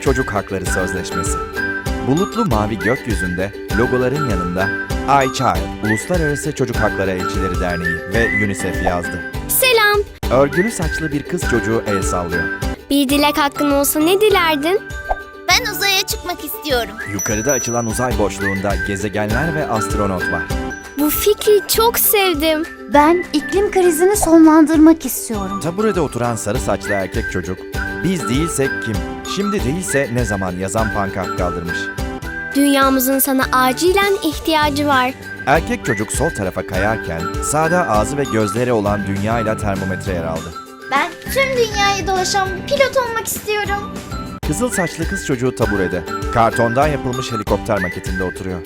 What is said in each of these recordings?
Çocuk Hakları Sözleşmesi. Bulutlu mavi gökyüzünde logoların yanında iChild, Uluslararası Çocuk Hakları Elçileri Derneği ve UNICEF yazdı. Selam. Örgülü saçlı bir kız çocuğu el sallıyor. Bir dilek hakkın olsa ne dilerdin? Ben uzaya çıkmak istiyorum. Yukarıda açılan uzay boşluğunda gezegenler ve astronot var. Bu fikri çok sevdim. Ben iklim krizini sonlandırmak istiyorum. Taburede oturan sarı saçlı erkek çocuk, biz değilsek kim, şimdi değilse ne zaman yazan pankart kaldırmış. Dünyamızın sana acilen ihtiyacı var. Erkek çocuk sol tarafa kayarken sağda ağzı ve gözleri olan dünya ile termometre yer aldı. Ben tüm dünyayı dolaşan bir pilot olmak istiyorum. Kızıl saçlı kız çocuğu taburede, kartondan yapılmış helikopter maketinde oturuyor.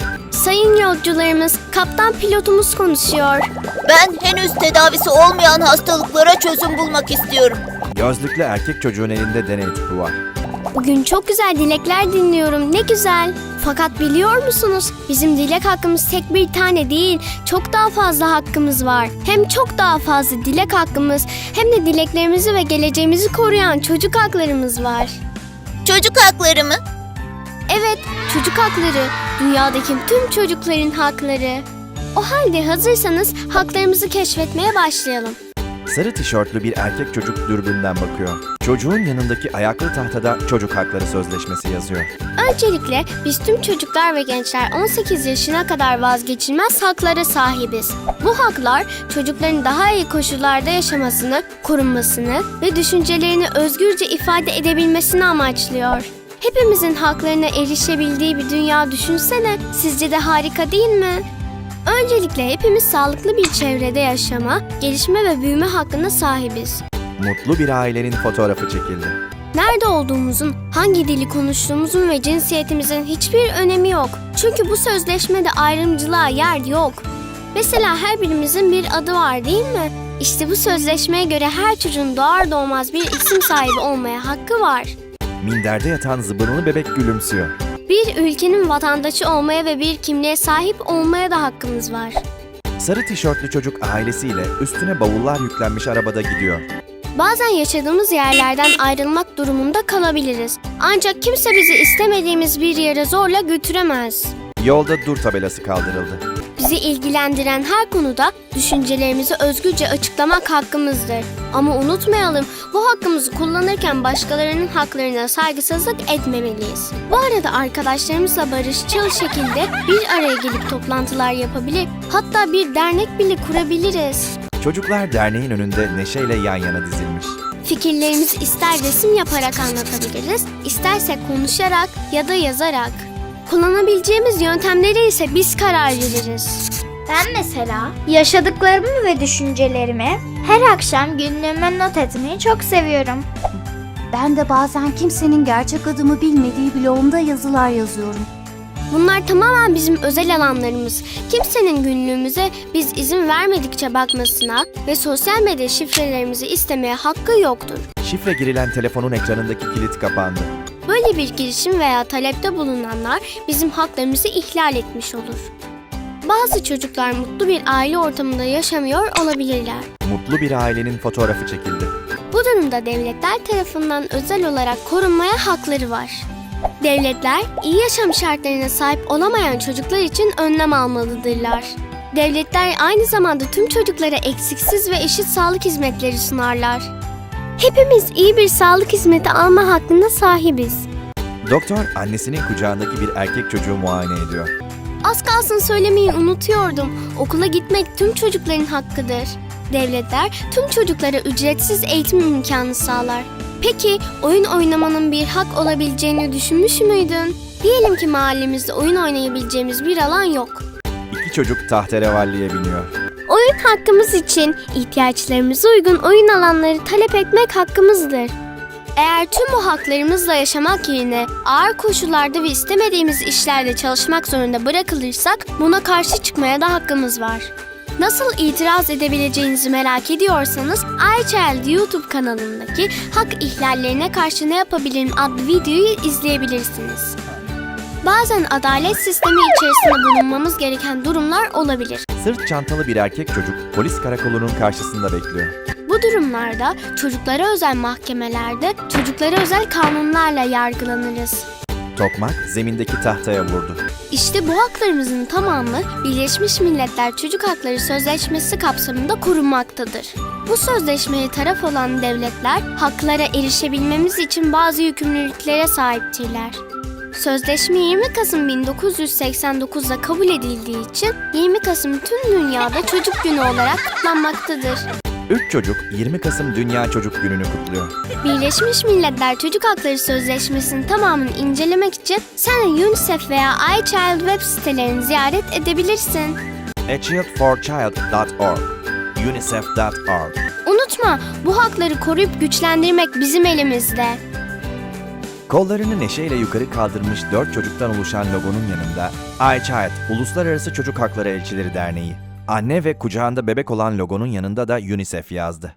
Sayın yolcularımız, kaptan pilotumuz konuşuyor. Ben henüz tedavisi olmayan hastalıklara çözüm bulmak istiyorum. Gözlüklü erkek çocuğun elinde deney tüpü var. Bugün çok güzel dilekler dinliyorum. Ne güzel. Fakat biliyor musunuz? Bizim dilek hakkımız tek bir tane değil. Çok daha fazla hakkımız var. Hem çok daha fazla dilek hakkımız hem de dileklerimizi ve geleceğimizi koruyan çocuk haklarımız var. Çocuk hakları mı? Evet, çocuk hakları. Dünyadaki tüm çocukların hakları. O halde hazırsanız haklarımızı keşfetmeye başlayalım. Sarı tişörtlü bir erkek çocuk dürbünden bakıyor. Çocuğun yanındaki ayaklı tahtada çocuk hakları sözleşmesi yazıyor. Öncelikle biz tüm çocuklar ve gençler 18 yaşına kadar vazgeçilmez haklara sahibiz. Bu haklar çocukların daha iyi koşullarda yaşamasını, korunmasını ve düşüncelerini özgürce ifade edebilmesini amaçlıyor. Hepimizin haklarına erişebildiği bir dünya düşünsene. Sizce de harika değil mi? Öncelikle hepimiz sağlıklı bir çevrede yaşama, gelişme ve büyüme hakkına sahibiz. Mutlu bir ailenin fotoğrafı çekildi. Nerede olduğumuzun, hangi dili konuştuğumuzun ve cinsiyetimizin hiçbir önemi yok. Çünkü bu sözleşmede ayrımcılığa yer yok. Mesela her birimizin bir adı var değil mi? İşte bu sözleşmeye göre her çocuğun doğar doğmaz bir isim sahibi olmaya hakkı var. Minderde yatan zıbınlı bebek gülümsüyor. Bir ülkenin vatandaşı olmaya ve bir kimliğe sahip olmaya da hakkımız var. Sarı tişörtlü çocuk ailesiyle üstüne bavullar yüklenmiş arabada gidiyor. Bazen yaşadığımız yerlerden ayrılmak durumunda kalabiliriz. Ancak kimse bizi istemediğimiz bir yere zorla götüremez. Yolda dur tabelası kaldırıldı. Bizi ilgilendiren her konuda düşüncelerimizi özgürce açıklamak hakkımızdır. Ama unutmayalım bu hakkımızı kullanırken başkalarının haklarına saygısızlık etmemeliyiz. Bu arada arkadaşlarımızla barışçıl şekilde bir araya gelip toplantılar yapabilir, hatta bir dernek bile kurabiliriz. Çocuklar derneğin önünde neşeyle yan yana dizilmiş. Fikirlerimizi ister resim yaparak anlatabiliriz, isterse konuşarak ya da yazarak. Kullanabileceğimiz yöntemleri ise biz karar veririz. Ben mesela yaşadıklarımı ve düşüncelerimi her akşam günlüğüme not etmeyi çok seviyorum. Ben de bazen kimsenin gerçek adımı bilmediği bloğumda yazılar yazıyorum. Bunlar tamamen bizim özel alanlarımız. Kimsenin günlüğümüze biz izin vermedikçe bakmasına ve sosyal medya şifrelerimizi istemeye hakkı yoktur. Şifre girilen telefonun ekranındaki kilit kapandı. Böyle bir girişim veya talepte bulunanlar bizim haklarımızı ihlal etmiş olur. Bazı çocuklar mutlu bir aile ortamında yaşamıyor olabilirler. Mutlu bir ailenin fotoğrafı çekildi. Bu durumda devletler tarafından özel olarak korunmaya hakları var. Devletler iyi yaşam şartlarına sahip olamayan çocuklar için önlem almalıdırlar. Devletler aynı zamanda tüm çocuklara eksiksiz ve eşit sağlık hizmetleri sunarlar. Hepimiz iyi bir sağlık hizmeti alma hakkına sahibiz. Doktor annesinin kucağındaki bir erkek çocuğu muayene ediyor. Az kalsın söylemeyi unutuyordum. Okula gitmek tüm çocukların hakkıdır. Devletler tüm çocuklara ücretsiz eğitim imkanı sağlar. Peki oyun oynamanın bir hak olabileceğini düşünmüş müydün? Diyelim ki mahallemizde oyun oynayabileceğimiz bir alan yok. İki çocuk tahterevalliye biniyor. Oyun hakkımız için ihtiyaçlarımıza uygun oyun alanları talep etmek hakkımızdır. Eğer tüm bu haklarımızla yaşamak yerine ağır koşullarda ve istemediğimiz işlerde çalışmak zorunda bırakılırsak buna karşı çıkmaya da hakkımız var. Nasıl itiraz edebileceğinizi merak ediyorsanız iChild YouTube kanalındaki Hak ihlallerine karşı ne yapabilirim adlı videoyu izleyebilirsiniz. Bazen adalet sistemi içerisinde bulunmamız gereken durumlar olabilir. Sırt çantalı bir erkek çocuk polis karakolunun karşısında bekliyor. Bu durumlarda çocuklara özel mahkemelerde çocuklara özel kanunlarla yargılanırız. Tokmak zemindeki tahtaya vurdu. İşte bu haklarımızın tamamı Birleşmiş Milletler Çocuk Hakları Sözleşmesi kapsamında korunmaktadır. Bu sözleşmeye taraf olan devletler haklara erişebilmemiz için bazı yükümlülüklere sahiptirler. Sözleşme 20 Kasım 1989'da kabul edildiği için 20 Kasım tüm dünyada Çocuk Günü olarak kutlanmaktadır. Üç çocuk 20 Kasım Dünya Çocuk Günü'nü kutluyor. Birleşmiş Milletler Çocuk Hakları Sözleşmesi'nin tamamını incelemek için sen de UNICEF veya iChild web sitelerini ziyaret edebilirsin. achieldforchild.org unicef.org Unutma, bu hakları koruyup güçlendirmek bizim elimizde. Kollarını neşeyle yukarı kaldırmış dört çocuktan oluşan logonun yanında iChild Uluslararası Çocuk Hakları Elçileri Derneği, anne ve kucağında bebek olan logonun yanında da UNICEF yazdı.